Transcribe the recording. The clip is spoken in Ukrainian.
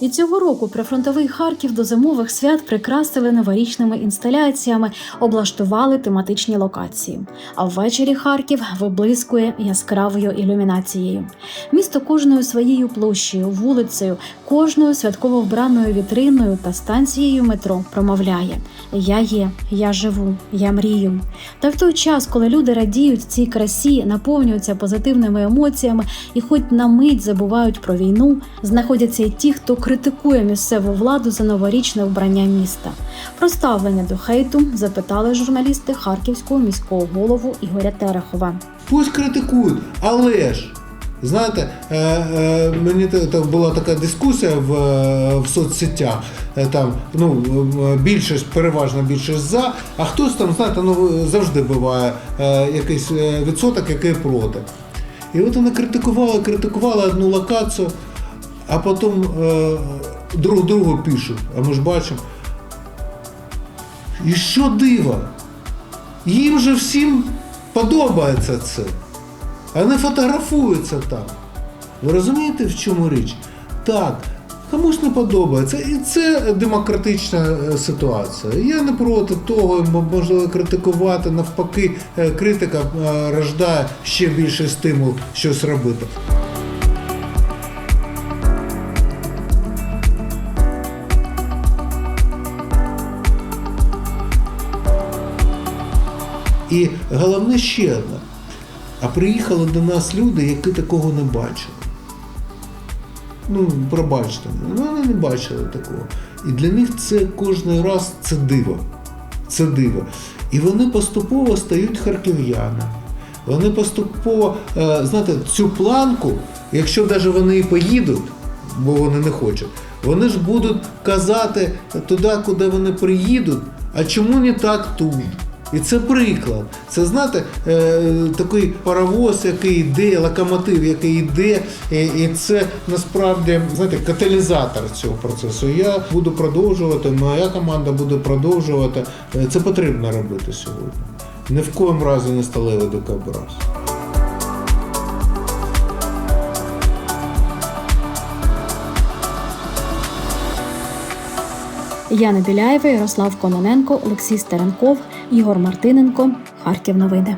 І цього року прифронтовий Харків до зимових свят прикрасили новорічними інсталяціями, облаштували тематичні локації. А ввечері Харків виблискує яскравою ілюмінацією. Місто кожною своєю площею, вулицею, кожною святково вбраною вітриною та станцією метро промовляє: Я є, я живу, я мрію. Та в той час, коли люди радіють цій красі, наповнюються позитивними емоціями і, хоч на мить забувають про війну, знаходяться й ті, хто критикує місцеву владу за новорічне вбрання міста. Про ставлення до хейту запитали журналісти харківського міського голову Ігоря Терехова. Пусть критикують, але ж. Знаєте, е, е, мені та- та була така дискусія в, е, в соцсетях. Там ну більшість, переважна більшість за, а хтось там, знаєте, ну завжди буває якийсь відсоток, який проти. І от вони критикували, критикували одну локацію, а потім е, друг другу пишуть. А ми ж бачимо. І що диво? Їм же всім подобається це. Вони фотографуються там. Ви розумієте, в чому річ? Так, комусь не подобається. І це демократична е, ситуація. Я не проти того, можливо, критикувати. Навпаки, е, критика е, рождає ще більший стимул щось робити. І головне ще одне. А приїхали до нас люди, які такого не бачили. Ну, пробачте, ну, вони не бачили такого. І для них це кожен раз це диво. Це диво. І вони поступово стають харків'янами. Вони поступово, е, знаєте, цю планку, якщо навіть вони і поїдуть, бо вони не хочуть, вони ж будуть казати туди, куди вони приїдуть, а чому не так тут? І це приклад. Це знаєте, е, такий паровоз, який йде, локомотив, який йде, і, це насправді знаєте, каталізатор цього процесу. Я буду продовжувати, моя команда буде продовжувати. Е, Це потрібно робити сьогодні. Ні в коєму разі не сталевий дикобраз. Яна Біляєва, Ярослав Кононенко, Олексій Стеренков, Ігор Мартиненко. Харків новини.